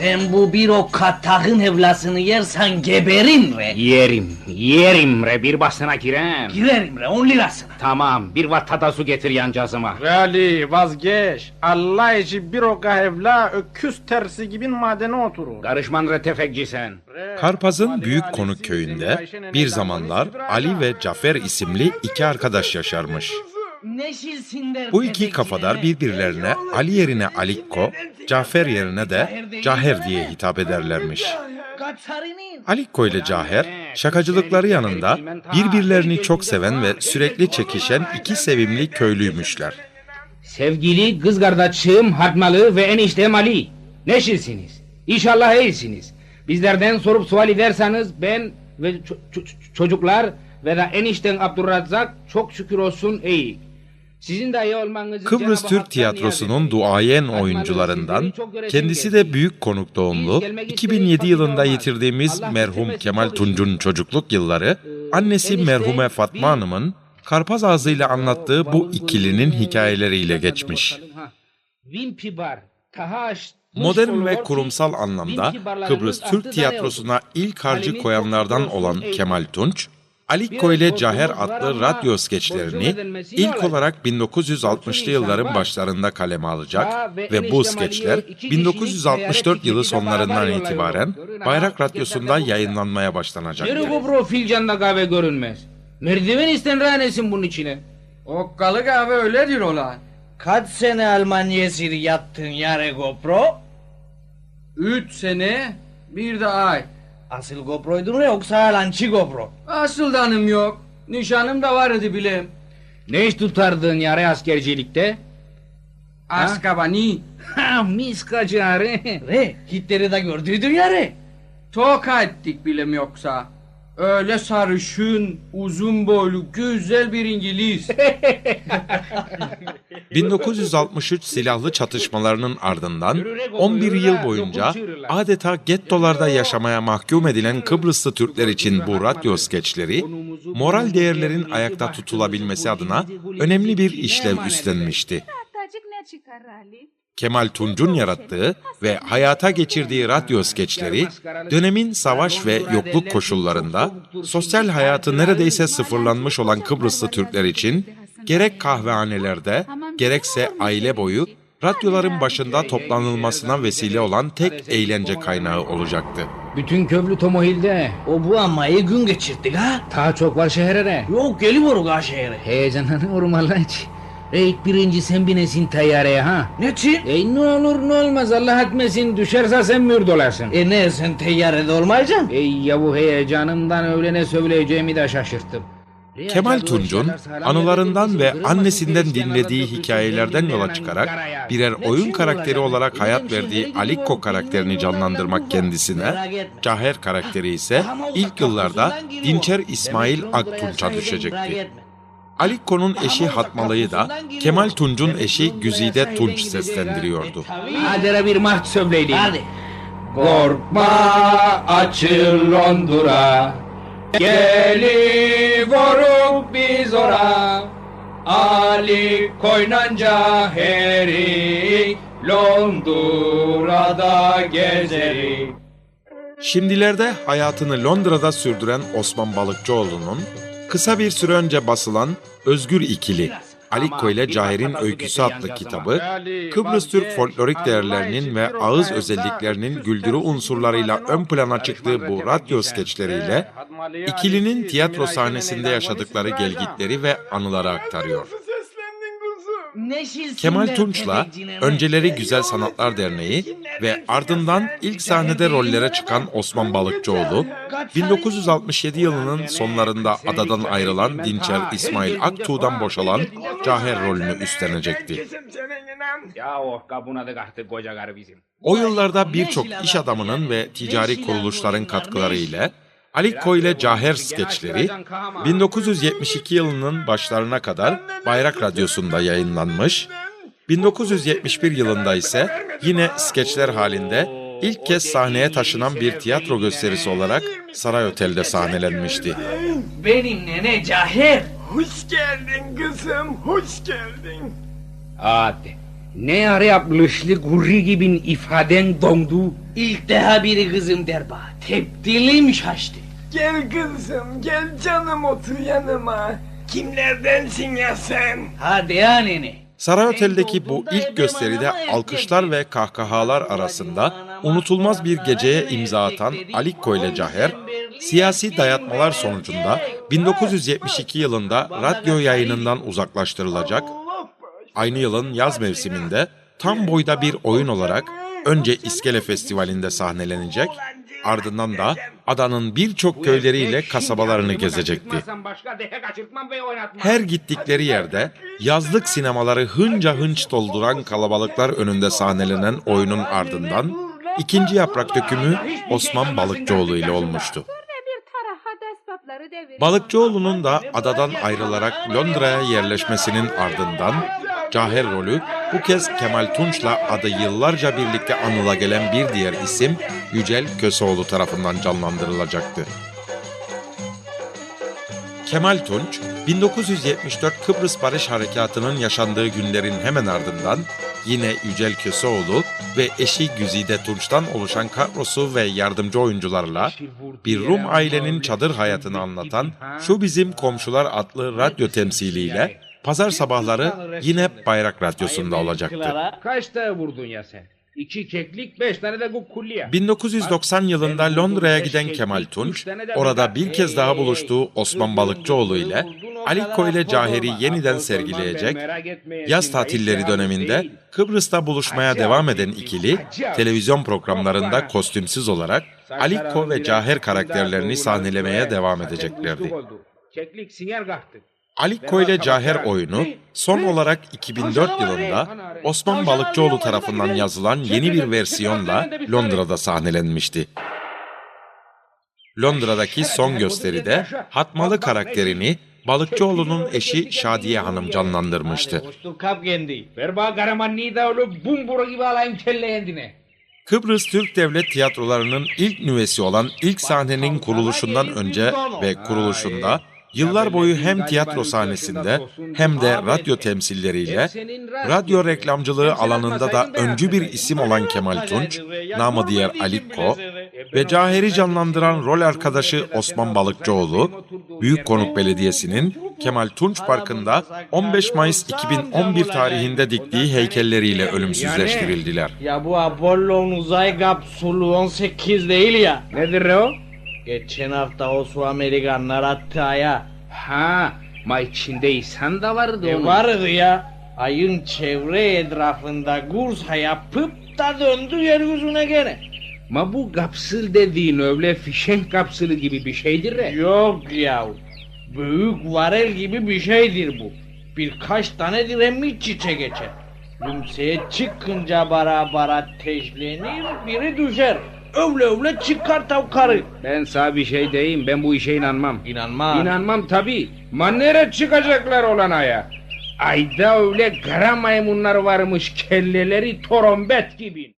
Sen bu bir o katahın evlasını yersen geberin re. Yerim, yerim re bir basına girem. Girerim re on lirasına. Tamam, bir vatada su getir yancağızıma. Ali vazgeç. Allah için bir o kahevla öküz tersi gibi madene oturur. Karışman re tefekci sen. Karpaz'ın Büyük Konuk köyünde bir zamanlar Ali ve Cafer isimli iki arkadaş yaşarmış. Bu iki kafadar birbirlerine Ali yerine Alikko, Cafer yerine de Caher diye hitap ederlermiş. Alikko ile Caher, şakacılıkları yanında birbirlerini çok seven ve sürekli çekişen iki sevimli köylüymüşler. Sevgili kız kardeşim Hatmalı ve eniştem Ali. Neşilsiniz? İnşallah iyisiniz. Bizlerden sorup sual ederseniz ben ve ço- ço- çocuklar ve da enişten Abdurrazzak çok şükür olsun iyi. Kıbrıs Türk Tiyatrosu'nun duayen oyuncularından, kendisi de büyük konuk doğumlu, Biz gelmek 2007 istedik, yılında yitirdiğimiz merhum Kemal Tunç'un çocukluk yılları, annesi enişte merhume Fatma Hanım'ın Karpaz ağzıyla anlattığı bu ikilinin hikayeleriyle geçmiş. Modern ve kurumsal anlamda Kıbrıs Türk tiyatrosuna ilk harcı koyanlardan olan Kemal Tunç, Alikko ile Caher adlı radyo skeçlerini ilk olarak 1960'lı yılların başlarında kaleme alacak ve bu skeçler 1964 yılı sonlarından itibaren Bayrak Radyosu'nda yayınlanmaya bro filcanda kahve görünmez. Merdiven isten rahanesin bunun içine. Okkalı kahve öyledir ola. Kaç sene Almanya esiri yattın yare GoPro? Üç sene bir de ay. Asıl GoPro'ydun re yoksa lançı GoPro? Asıl danım yok. Nişanım da vardı bile. Ne iş tutardın yare askercilikte? Askabani. Ha miskacı are. Re Hitler'i de gördüydün yare. Toka ettik bilem yoksa. Öyle sarışın, uzun boylu, güzel bir İngiliz. 1963 silahlı çatışmalarının ardından 11 yıl boyunca adeta gettolarda yaşamaya mahkum edilen Kıbrıslı Türkler için bu radyo skeçleri moral değerlerin ayakta tutulabilmesi adına önemli bir işlev üstlenmişti. Kemal Tunç'un yarattığı ve hayata geçirdiği radyo skeçleri dönemin savaş ve yokluk koşullarında sosyal hayatı neredeyse sıfırlanmış olan Kıbrıslı Türkler için gerek kahvehanelerde gerekse aile boyu radyoların başında toplanılmasına vesile olan tek eğlence kaynağı olacaktı. Bütün köprü Tomohil'de. O bu amayı gün geçirdik ha. Daha çok var şehre. Yok geliyor ha şehre. Heyecanlanıyorum Allah için. Ey birinci sen binesin tayyareye ha. Ne için? Ey ne olur ne olmaz Allah etmesin düşerse sen mühür olasın. E ne sen teyyarede olmayacaksın? Ey yavu heyecanımdan öyle ne söyleyeceğimi de şaşırttım. Kemal Tunç'un anılarından ve annesinden dinlediği hikayelerden yola çıkarak birer oyun karakteri olarak hayat verdiği Alikko karakterini canlandırmak kendisine, Caher karakteri ise ilk yıllarda Dinçer İsmail Aktunç'a düşecekti. Alikko'nun eşi Hatmalı'yı da Kemal Tunç'un eşi Güzide Tunç seslendiriyordu. Hadi bir mart söyleyeyim. Korkma açıl Londra Gelivoruk biz ora Ali koynanca heri Londra'da gezeri. Şimdilerde hayatını Londra'da sürdüren Osman Balıkçıoğlu'nun kısa bir süre önce basılan Özgür İkili, Alikko ile Cahir'in Öyküsü adlı kitabı, Kıbrıs Türk folklorik değerlerinin ve ağız özelliklerinin güldürü unsurlarıyla ön plana çıktığı bu radyo skeçleriyle ikilinin tiyatro sahnesinde yaşadıkları gelgitleri ve anıları aktarıyor. Kemal Tunç'la önceleri Güzel Sanatlar Derneği ve ardından ilk sahnede rollere çıkan Osman Balıkçıoğlu, 1967 yılının sonlarında adadan ayrılan Dinçer İsmail Aktuğ'dan boşalan Caher rolünü üstlenecekti. O yıllarda birçok iş adamının ve ticari kuruluşların katkıları ile Alikko ile Caher skeçleri 1972 yılının başlarına kadar Bayrak Radyosu'nda yayınlanmış, 1971 yılında ise yine skeçler halinde ilk kez sahneye taşınan bir tiyatro gösterisi olarak Saray Otel'de sahnelenmişti. Benim nene Cahir. Hoş geldin kızım, hoş geldin. Hadi Ne ara yapmışlı gurri gibi ifaden dondu. İlk daha biri kızım der bana. Tepdilim şaştı. Gel kızım gel canım otur yanıma. Kimlerdensin ya sen? Hadi ya nene. Saray Otel'deki bu ilk gösteride alkışlar ve kahkahalar arasında unutulmaz bir geceye imza atan Alikko ile Caher, siyasi dayatmalar sonucunda 1972 yılında radyo yayınından uzaklaştırılacak, aynı yılın yaz mevsiminde tam boyda bir oyun olarak önce İskele Festivali'nde sahnelenecek, ardından da adanın birçok köyleriyle kasabalarını gezecekti. Her gittikleri yerde yazlık sinemaları hınca hınç dolduran kalabalıklar önünde sahnelenen oyunun ardından ikinci yaprak dökümü Osman Balıkçıoğlu ile olmuştu. Balıkçıoğlu'nun da adadan ayrılarak Londra'ya yerleşmesinin ardından Caher rolü bu kez Kemal Tunç'la adı yıllarca birlikte anıla gelen bir diğer isim Yücel Köseoğlu tarafından canlandırılacaktı. Kemal Tunç, 1974 Kıbrıs Barış Harekatı'nın yaşandığı günlerin hemen ardından yine Yücel Köseoğlu ve eşi Güzide Tunç'tan oluşan kadrosu ve yardımcı oyuncularla bir Rum ailenin çadır hayatını anlatan Şu Bizim Komşular adlı radyo temsiliyle pazar sabahları yine Bayrak Radyosu'nda olacaktı. Kaç tane vurdun ya sen? İki keklik, beş tane de gukkulliye. 1990 yılında Londra'ya giden Kemal Tunç, orada bir kez daha buluştuğu Osman Balıkçıoğlu ile Aliko ile Cahir'i yeniden sergileyecek, yaz tatilleri döneminde Kıbrıs'ta buluşmaya devam eden ikili, televizyon programlarında kostümsüz olarak Aliko ve Cahir karakterlerini sahnelemeye devam edeceklerdi. Keklik singer kalktı. Aliko ile Caher oyunu son olarak 2004 yılında Osman Balıkçıoğlu tarafından yazılan yeni bir versiyonla Londra'da sahnelenmişti. Londra'daki son gösteride Hatmalı karakterini Balıkçıoğlu'nun eşi Şadiye Hanım canlandırmıştı. Kıbrıs Türk Devlet Tiyatroları'nın ilk nüvesi olan ilk sahnenin kuruluşundan önce ve kuruluşunda yıllar boyu hem tiyatro sahnesinde hem de radyo temsilleriyle radyo reklamcılığı alanında da öncü bir isim olan Kemal Tunç, namı diğer Alikko ve Caheri canlandıran rol arkadaşı Osman Balıkçıoğlu, Büyük Konuk Belediyesi'nin Kemal Tunç Parkı'nda 15 Mayıs 2011 tarihinde diktiği heykelleriyle ölümsüzleştirildiler. Ya bu Apollon uzay kapsülü 18 değil ya. Nedir o? Geçen hafta o su Amerikanlar attı aya. Ha, ma içinde insan da vardı E onun. vardı ya. Ayın çevre etrafında kursa yapıp da döndü yeryüzüne gene. Ma bu kapsül dediğin öyle fişek kapsülü gibi bir şeydir re. Yok ya. Büyük varel gibi bir şeydir bu. Birkaç tane dirhem iç içe geçer. Lümseye çıkınca bara bara ateşlenir, biri düşer. Öyle öyle çıkar tavkarı. Ben sana bir şey diyeyim, ben bu işe inanmam. İnanma. İnanmam tabi. Ma nere çıkacaklar olan aya? Ayda öyle kara maymunlar varmış kelleleri trombet gibi.